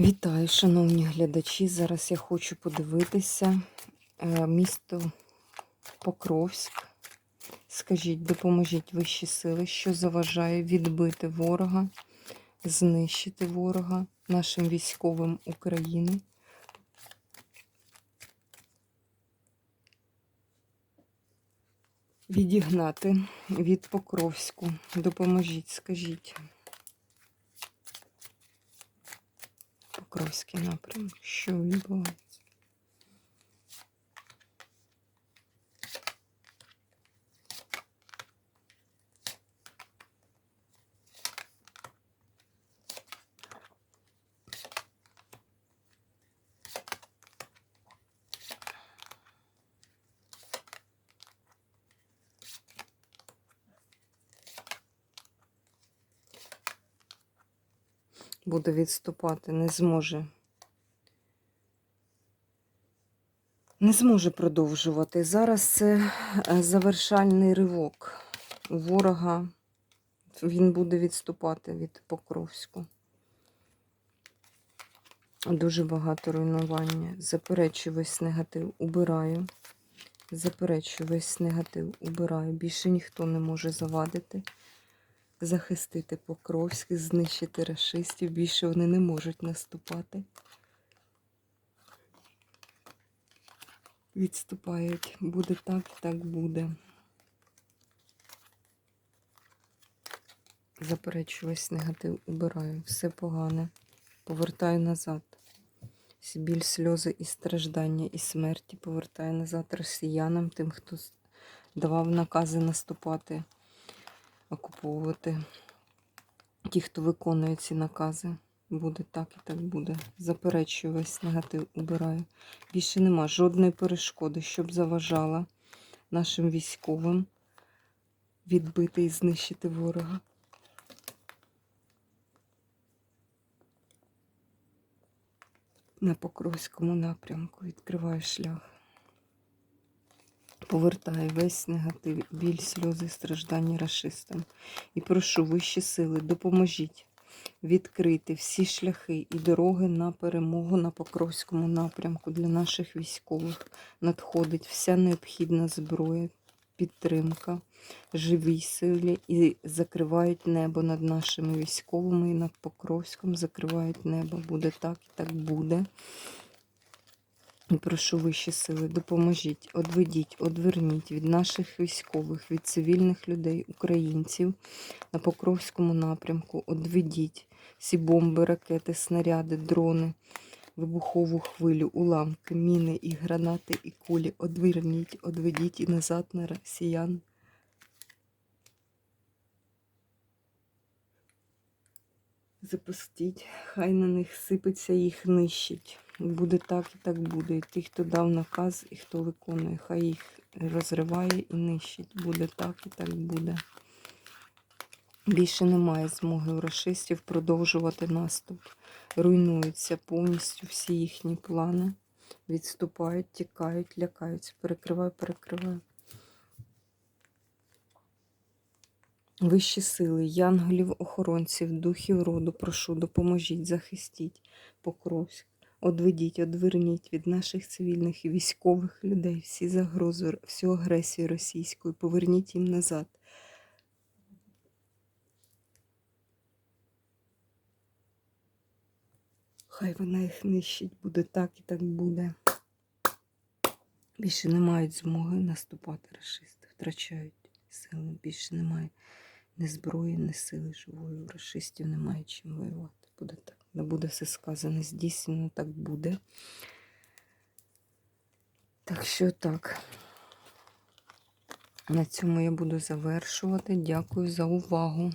Вітаю, шановні глядачі. Зараз я хочу подивитися е, місто Покровськ. Скажіть, допоможіть вищі сили, що заважає відбити ворога, знищити ворога нашим військовим України. Відігнати від Покровську. Допоможіть, скажіть. Покровський напрям, Що відбувається? Буде відступати, не зможе. Не зможе продовжувати. Зараз це е, завершальний ривок. Ворога він буде відступати від Покровську. Дуже багато руйнування. Заперечую весь негатив, убираю. Заперечую весь негатив, убираю. Більше ніхто не може завадити, захистити Покровськ, знищити расистів. Більше вони не можуть наступати. Відступають. Буде так, так буде. Заперечую весь негатив, убираю. Все погане. Повертаю назад. Біль, сльози і страждання, і смерті повертаю назад росіянам, тим, хто давав накази наступати, окуповувати. Ті, хто виконує ці накази. Буде так і так буде. Заперечую весь негатив, убираю. Більше нема жодної перешкоди, щоб заважала нашим військовим відбити і знищити ворога. На Покровському напрямку відкриваю шлях. Повертаю весь негатив, біль, сльози, страждання рашистам. І прошу вищі сили, допоможіть відкрити всі шляхи і дороги на перемогу на Покровському напрямку для наших військових. Надходить вся необхідна зброя, підтримка, живій силі і закривають небо над нашими військовими і над Покровськом закривають небо. Буде так і так буде. Прошу вищі сили, допоможіть, одведіть, одверніть від наших військових, від цивільних людей, українців на Покровському напрямку. Одведіть всі бомби, ракети, снаряди, дрони, вибухову хвилю, уламки, міни і гранати, і кулі. Одверніть, одведіть і назад на росіян. Запустіть, хай на них сипеться, їх нищить. Буде так і так буде. І ті, хто дав наказ, і хто виконує, хай їх розриває і нищить. Буде так і так буде. Більше немає змоги у расистів продовжувати наступ. Руйнуються повністю всі їхні плани. Відступають, тікають, лякаються. Перекриваю, перекриваю. Вищі сили, янголів, охоронців, духів роду, прошу, допоможіть, захистіть Покровськ. Одведіть, одверніть від наших цивільних і військових людей всі загрози, всю агресію російську поверніть їм назад. Хай вона їх нищить, буде так і так буде. Більше не мають змоги наступати расисти, втрачають сили, більше немає ні зброї, ні сили живої. Расистів немає чим воювати. Буде все сказане, здійснено, так буде. Так що так. На цьому я буду завершувати. Дякую за увагу.